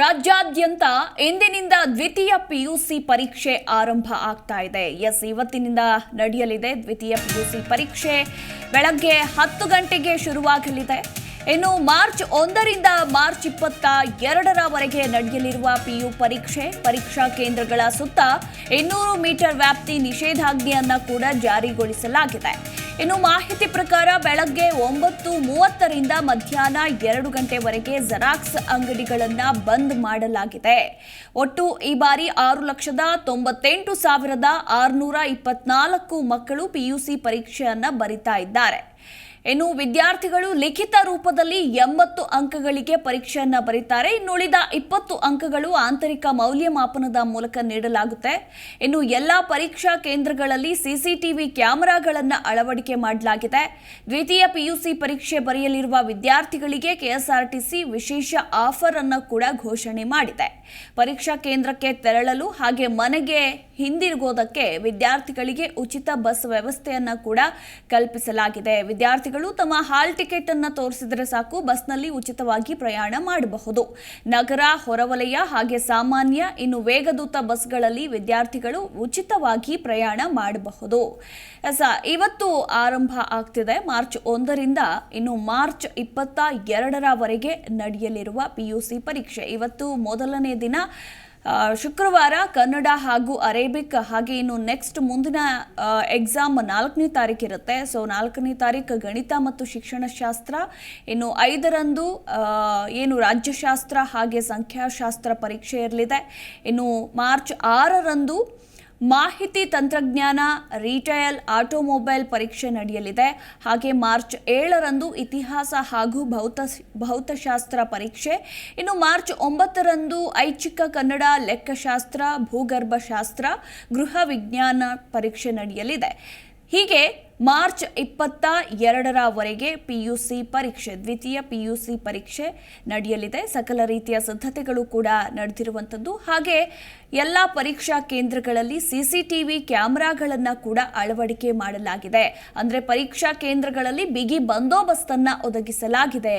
ರಾಜ್ಯಾದ್ಯಂತ ಇಂದಿನಿಂದ ದ್ವಿತೀಯ ಪಿಯುಸಿ ಪರೀಕ್ಷೆ ಆರಂಭ ಆಗ್ತಾ ಇದೆ. ಎಸ್, ಇವತ್ತಿನಿಂದ ನಡೆಯಲಿದೆ ದ್ವಿತೀಯ ಪಿಯುಸಿ ಪರೀಕ್ಷೆ. ಬೆಳಗ್ಗೆ ಹತ್ತು ಗಂಟೆಗೆ ಶುರುವಾಗಲಿದೆ. ಇನ್ನು ಮಾರ್ಚ್ ಒಂದರಿಂದ ಮಾರ್ಚ್ ಇಪ್ಪತ್ತ ಎರಡರವರೆಗೆ ನಡೆಯಲಿರುವ ಪಿಯು ಪರೀಕ್ಷೆ. ಪರೀಕ್ಷಾ ಕೇಂದ್ರಗಳ ಸುತ್ತ ಇನ್ನೂರು ಮೀಟರ್ ವ್ಯಾಪ್ತಿ ನಿಷೇಧಾಜ್ಞೆಯನ್ನು ಕೂಡ ಜಾರಿಗೊಳಿಸಲಾಗಿದೆ. ಇನ್ನು ಮಾಹಿತಿ ಪ್ರಕಾರ ಬೆಳಗ್ಗೆ ಒಂಬತ್ತು ಮೂವತ್ತರಿಂದ ಮಧ್ಯಾಹ್ನ ಎರಡು ಗಂಟೆವರೆಗೆ ಜೆರಾಕ್ಸ್ ಅಂಗಡಿಗಳನ್ನ ಬಂದ್ ಮಾಡಲಾಗಿದೆ. ಒಟ್ಟು ಈ ಬಾರಿ ಆರು ಲಕ್ಷದ ತೊಂಬತ್ತೆಂಟು ಸಾವಿರದ ಆರುನೂರ ಇಪ್ಪತ್ನಾಲ್ಕು ಮಕ್ಕಳು ಪಿಯುಸಿ ಪರೀಕ್ಷೆಯನ್ನ ಬರಿತಾ ಇದ್ದಾರೆ. ಇನ್ನು ವಿದ್ಯಾರ್ಥಿಗಳು ಲಿಖಿತ ರೂಪದಲ್ಲಿ ಎಂಬತ್ತು ಅಂಕಗಳಿಗೆ ಪರೀಕ್ಷೆಯನ್ನು ಬರೀತಾರೆ. ಇನ್ನುಳಿದ ಇಪ್ಪತ್ತು ಅಂಕಗಳು ಆಂತರಿಕ ಮೌಲ್ಯಮಾಪನದ ಮೂಲಕ ನೀಡಲಾಗುತ್ತೆ. ಇನ್ನು ಎಲ್ಲ ಪರೀಕ್ಷಾ ಕೇಂದ್ರಗಳಲ್ಲಿ ಸಿಸಿಟಿವಿ ಕ್ಯಾಮೆರಾಗಳನ್ನು ಅಳವಡಿಕೆ ಮಾಡಲಾಗಿದೆ. ದ್ವಿತೀಯ ಪಿಯುಸಿ ಪರೀಕ್ಷೆ ಬರೆಯಲಿರುವ ವಿದ್ಯಾರ್ಥಿಗಳಿಗೆ ಕೆಎಸ್ಆರ್ಟಿಸಿ ವಿಶೇಷ ಆಫರ್ ಅನ್ನು ಕೂಡ ಘೋಷಣೆ ಮಾಡಿದೆ. ಪರೀಕ್ಷಾ ಕೇಂದ್ರಕ್ಕೆ ತೆರಳಲು ಹಾಗೆ ಮನೆಗೆ ಹಿಂದಿರುಗೋದಕ್ಕೆ ವಿದ್ಯಾರ್ಥಿಗಳಿಗೆ ಉಚಿತ ಬಸ್ ವ್ಯವಸ್ಥೆಯನ್ನು ಕೂಡ ಕಲ್ಪಿಸಲಾಗಿದೆ. ವಿದ್ಯಾರ್ಥಿಗಳು ತಮ್ಮ ಹಾಲ್ ಟಿಕೆಟ್ ಅನ್ನು ತೋರಿಸಿದರೆ ಸಾಕು, ಬಸ್ನಲ್ಲಿ ಉಚಿತವಾಗಿ ಪ್ರಯಾಣ ಮಾಡಬಹುದು. ನಗರ, ಹೊರವಲಯ ಹಾಗೆ ಸಾಮಾನ್ಯ, ಇನ್ನು ವೇಗದೂತ ಬಸ್ಗಳಲ್ಲಿ ವಿದ್ಯಾರ್ಥಿಗಳು ಉಚಿತವಾಗಿ ಪ್ರಯಾಣ ಮಾಡಬಹುದು. ಸ ಇವತ್ತು ಆರಂಭ ಆಗ್ತಿದೆ. ಮಾರ್ಚ್ ಒಂದರಿಂದ ಇನ್ನು ಮಾರ್ಚ್ ಇಪ್ಪತ್ತ ಎರಡರವರೆಗೆ ನಡೆಯಲಿರುವ ಪಿಯುಸಿ ಪರೀಕ್ಷೆ. ಇವತ್ತು ಮೊದಲನೇ ದಿನ ಶುಕ್ರವಾರ ಕನ್ನಡ ಹಾಗೂ ಅರೇಬಿಕ್ ಹಾಗೆ ಇನ್ನು ನೆಕ್ಸ್ಟ್ ಮುಂದಿನ ಎಕ್ಸಾಮ್ ನಾಲ್ಕನೇ ತಾರೀಕು ಇರುತ್ತೆ. ಸೊ ನಾಲ್ಕನೇ ತಾರೀಕು ಗಣಿತ ಮತ್ತು ಶಿಕ್ಷಣ ಶಾಸ್ತ್ರ ಇನ್ನು ಐದರಂದು ಏನು ರಾಜ್ಯಶಾಸ್ತ್ರ ಹಾಗೆ ಸಂಖ್ಯಾಶಾಸ್ತ್ರ ಪರೀಕ್ಷೆ ಇರಲಿದೆ. ಇನ್ನು ಮಾರ್ಚ್ ಆರರಂದು ಮಾಹಿತಿ ತಂತ್ರಜ್ಞಾನ ರಿಟೈಲ್ ಆಟೋಮೊಬೈಲ್ ಪರೀಕ್ಷೆ ನಡೆಯಲಿದೆ. ಹಾಗೆ ಮಾರ್ಚ್ ಏಳರಂದು ಇತಿಹಾಸ ಹಾಗೂ ಭೌತ, ಭೌತಶಾಸ್ತ್ರ ಪರೀಕ್ಷೆ. ಇನ್ನು ಮಾರ್ಚ್ ಒಂಬತ್ತರಂದು ಐಚ್ಛಿಕ ಕನ್ನಡ ಲೆಕ್ಕಶಾಸ್ತ್ರ, ಭೂಗರ್ಭಶಾಸ್ತ್ರ, ಗೃಹ ವಿಜ್ಞಾನ ಪರೀಕ್ಷೆ ನಡೆಯಲಿದೆ. ಹೀಗೆ ಮಾರ್ಚ್ ಇಪ್ಪತ್ತ ಎರಡರವರೆಗೆ ಪಿಯುಸಿ ಪರೀಕ್ಷೆ, ದ್ವಿತೀಯ ಪಿಯುಸಿ ಪರೀಕ್ಷೆ ನಡೆಯಲಿದೆ. ಸಕಲ ರೀತಿಯ ಸಿದ್ಧತೆಗಳು ಕೂಡ ನಡೆದಿರುವಂಥದ್ದು. ಹಾಗೆ ಎಲ್ಲ ಪರೀಕ್ಷಾ ಕೇಂದ್ರಗಳಲ್ಲಿ ಸಿಸಿಟಿವಿ ಕ್ಯಾಮೆರಾಗಳನ್ನು ಕೂಡ ಅಳವಡಿಕೆ ಮಾಡಲಾಗಿದೆ. ಅಂದರೆ ಪರೀಕ್ಷಾ ಕೇಂದ್ರಗಳಲ್ಲಿ ಬಿಗಿ ಬಂದೋಬಸ್ತನ್ನು ಒದಗಿಸಲಾಗಿದೆ.